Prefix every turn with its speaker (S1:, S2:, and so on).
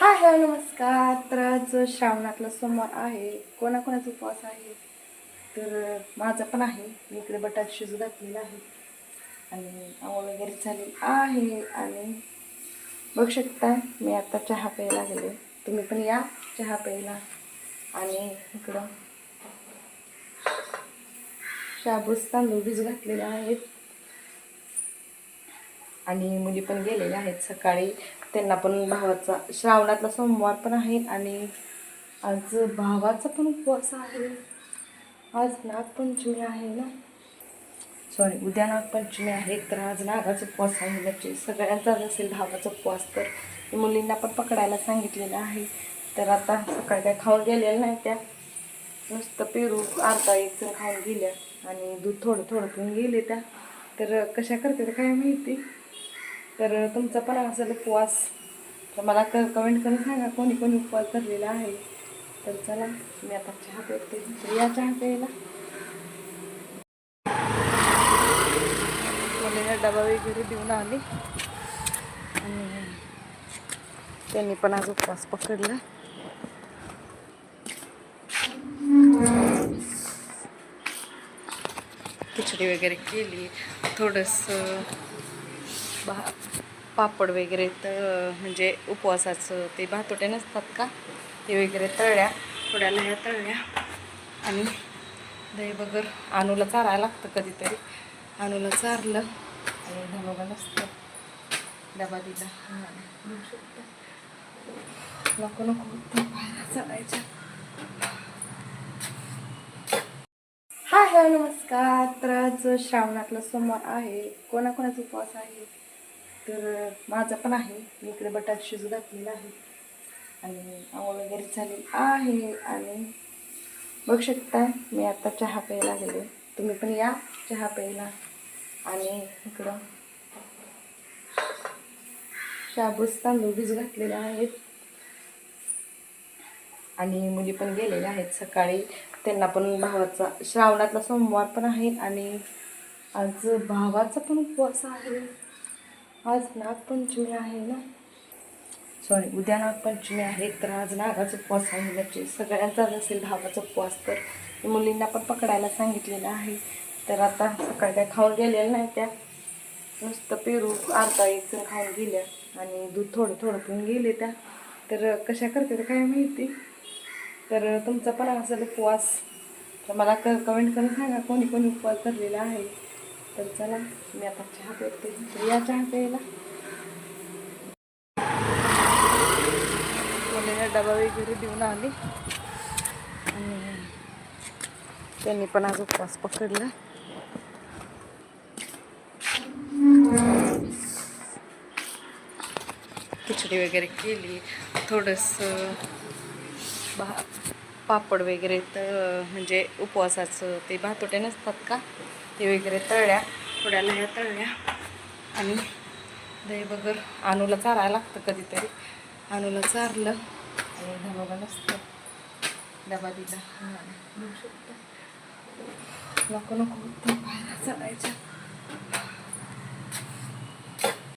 S1: Hi hello नमस्कार. तर आज श्रावणातला सोमवार आहे. कोणाकोणाचा उपवास आहे? तर माझा पण आहे. मी इकडे बटाट शिजू घातलेला आहे. आणि आंघोळ वगैरे झाली आहे. आणि बघू शकता मी आता चहा प्यायला गेले तुम्ही पण या चहा प्यायला. आणि इकडं शाबूस तांदूळ भिजू घातलेले आहेत. आणि मुली पण गेलेल्या आहेत सकाळी. त्यांना पण भावाचा श्रावणातला सोमवार पण आहे आणि आज भावाचा पण उपवास आहे. आज नागपंचमी आहे ना? सॉरी उद्या नागपंचमी आहे तर आज नागाचा उपवास आहे म्हणजे सगळ्यांचाच असेल भावाचा उपवास तर मुलींना पण पकडायला सांगितलेलं आहे. तर आता सकाळी काय खाऊन गेलेल्या नाही त्या. नुसतं पेरू अर्धा एक जण खाऊन गेल्या आणि दूध थोडं थोडं पिऊन गेले त्या. तर कशा करते काय माहिती? तर तुमचा पण असेल उपवास. तर मला क कमेंट करून सांगा कोणी कोणी उपवास धरलेला आहे. तर चला मी आता चहा पेटते तर या चहा प्यायला. डबा वगैरे देऊन आले. आणि त्यांनी पण आज उपवास पकडला. खिचडी वगैरे केली थोडंसं भा पापड वगैरे तर म्हणजे उपवासाचं ते भातोटे नसतात का? ते वगैरे तळल्या थोड्या लह्या तळल्या. आणि दही बगर आणूला चारायला लागतं कधीतरी. आणूला चारलं आणि धनोबा नसतं. डबा दिला. नको नको. होतं चढायच्या हाय हॅलो नमस्कार. तर आज श्रावणातला सोमवार आहे. कोणाकोणाचा उपवास आहे? तर माझा पण आहे. मी इकडे बटाट शिजू घातलेला आहे. आणि आंघोळ वगैरे झाली आहे. आणि बघू शकता मी आता चहा प्यायला गेले. तुम्ही पण या चहा प्यायला. आणि इकडं शाबूस तांदूळ भिजू घातलेले आहेत. आणि मुली पण गेलेल्या आहेत सकाळी. त्यांना पण भावाचा श्रावणातला सोमवार पण आहे आणि आज भावाचा पण उपवास आहे. आज नागपंचमी आहे ना? सॉरी उद्या नागपंचमी आहे तर आज नागाचा उपवास आहे म्हणजे सगळ्यांचाच असेल भावाचा उपवास तर मुलींना पण पकडायला सांगितलेलं आहे. तर आता सकाळी काय खाऊन गेलेल्या नाही त्या. नुसतं पेरू अर्धा एक जण खाऊन गेल्या आणि दूध थोडं थोडं पण गेले त्या. तर कशा करते काय माहिती? तर तुमचा पण असेल उपवास. तर मला क कमेंट करून सांगा कोणी कोणी उपवास धरलेला आहे. तर चला मी आता चहा पेटते या चहा प्यायला. मुलीने डबा वगैरे देऊन आले. आणि त्यांनी पण आज उपवास पकडला. खिचडी वगैरे केली. थोडंसं भा पापड वगैरे तर म्हणजे उपवासाचं ते भातोट्या नसतात का? ते वगैरे तळल्या थोड्या लह्या तळल्या आणि दही बगर आणूला चारायला लागतं कधीतरी. आणूला चारलं आणि धनोबा नसतं डबा दिला. बघू नको नको. होतं बाहेर चढायच्या